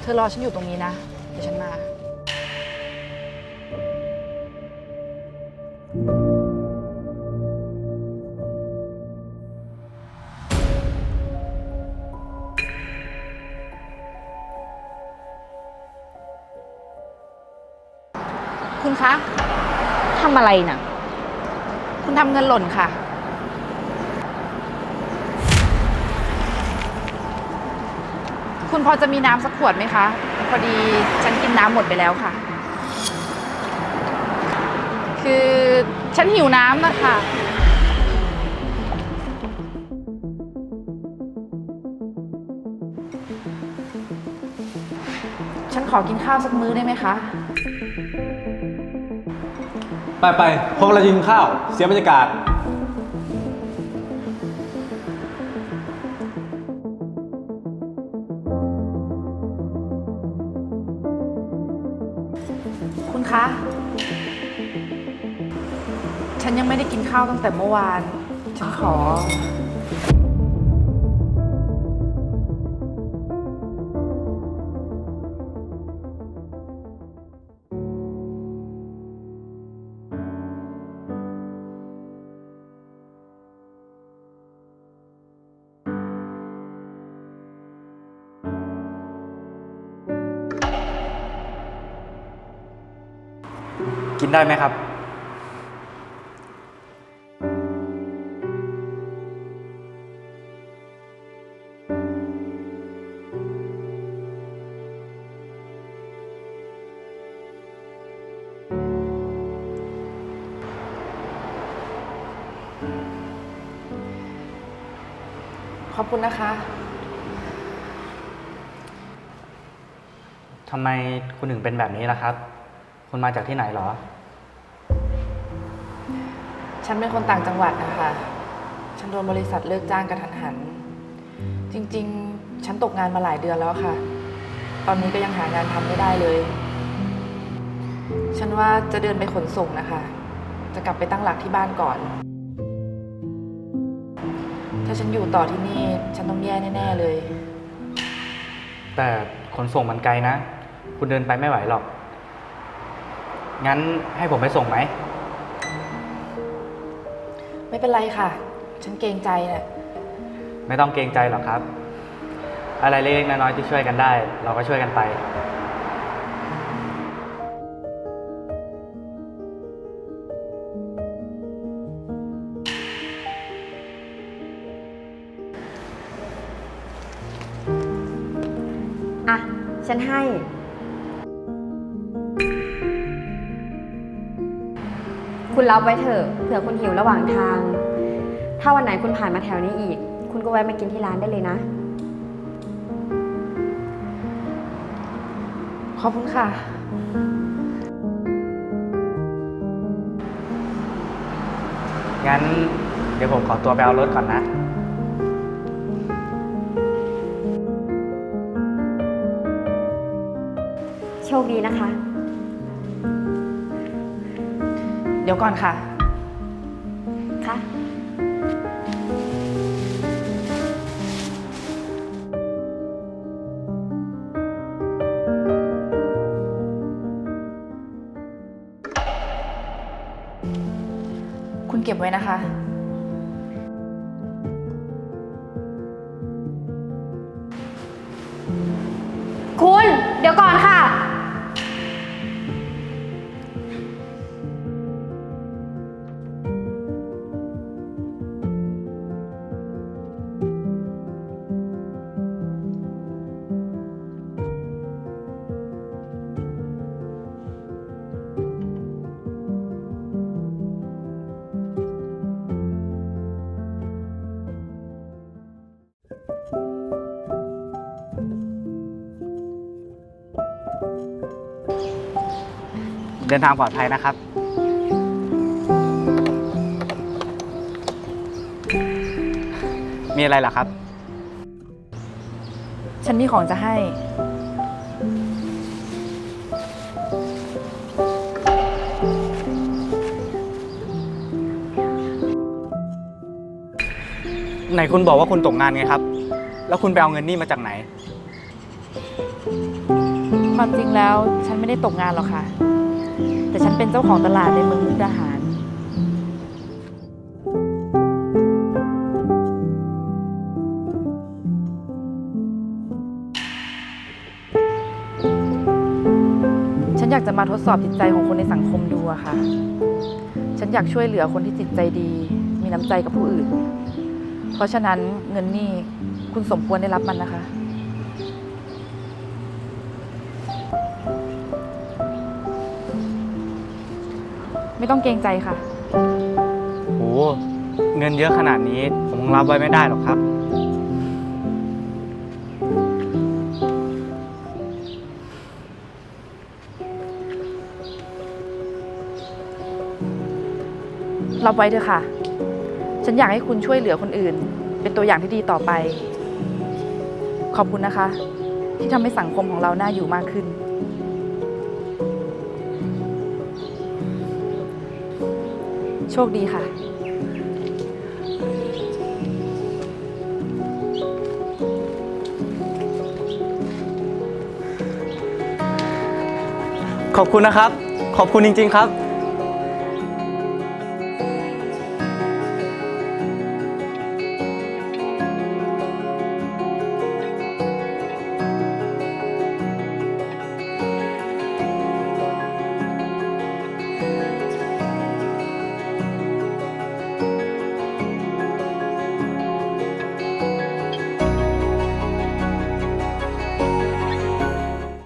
เธอรอฉันอยู่ตรงนี้นะ เดี๋ยวฉันมา คุณคะทำอะไรน่ะ คุณทำเงินหล่นค่ะ คุณพอจะมีน้ำสักขวดไหมคะ พอดีฉันกินน้ำหมดไปแล้วค่ะ คือฉันหิวน้ำนะคะฉันขอกินข้าวสักมื้อได้ไหมคะ ไปไปพวกเราจะกินข้าว เสียบรรยากาศ คะ ฉันยังไม่ได้กินข้าวตั้งแต่เมื่อวาน ฉันขอ กินได้ไหมครับขอบคุณนะคะ ทำไมคุณถึงเป็นแบบนี้ล่ะครับ คุณมาจากที่ไหนเหรอ ฉันเป็นคนต่างจังหวัดนะคะ ฉันโดนบริษัทเลิกจ้างกระทันหัน จริงๆ ฉันตกงานมาหลายเดือนแล้วค่ะ ตอนนี้ก็ยังหางานทำไม่ได้เลย ฉันว่าจะเดินไปขนส่งนะคะ จะกลับไปตั้งหลักที่บ้านก่อน ถ้าฉันอยู่ต่อที่นี่ฉันต้องแย่แน่ๆเลย แต่ขนส่งมันไกลนะ คุณเดินไปไม่ไหวหรอก งั้นให้ผมไปส่งไหม ไม่เป็นไรค่ะ ฉันเกรงใจน่ะไม่ต้องเกรงใจหรอกครับ อะไรเล็กๆน้อยๆที่ช่วยกันได้ เราก็ช่วยกันไป อะ ฉันให้ คุณรับไว้เถอะเผื่อคุณหิวระหว่างทาง ถ้าวันไหนคุณผ่านมาแถวนี้อีก คุณก็แวะมากินที่ร้านได้เลยนะ ขอบคุณค่ะ งั้นเดี๋ยวผมขอตัวไปเอารถก่อนนะ โชคดีนะคะ เดี๋ยวก่อนค่ะ ค่ะ คุณเก็บไว้นะคะ คุณ เดี๋ยวก่อนค่ะ เดินทางปลอดภัยนะครับ มีอะไรเหรอครับ ฉันมีของจะให้ ไหนคุณบอกว่าคุณตกงานไงครับ แล้วคุณไปเอาเงินนี่มาจากไหน ความจริงแล้วฉันไม่ได้ตกงานหรอกค่ะ แต่ฉันเป็นเจ้าของตลาดในเมืองมุกดาหาร ฉันอยากจะมาทดสอบจิตใจของคนในสังคมดูอะค่ะ ฉันอยากช่วยเหลือคนที่จิตใจดี มีน้ำใจกับผู้อื่น เพราะฉะนั้นเงินนี่คุณสมควรได้รับมันนะคะ ไม่ต้องเกรงใจค่ะ โหเงินเยอะขนาดนี้ผมคงรับไว้ไม่ได้หรอกครับ รับไว้เถอะค่ะ ฉันอยากให้คุณช่วยเหลือคนอื่น เป็นตัวอย่างที่ดีต่อไป ขอบคุณนะคะ ที่ทำให้สังคมของเราน่าอยู่มากขึ้น โชคดีค่ะ ขอบคุณนะครับ ขอบคุณจริง ๆ ครับ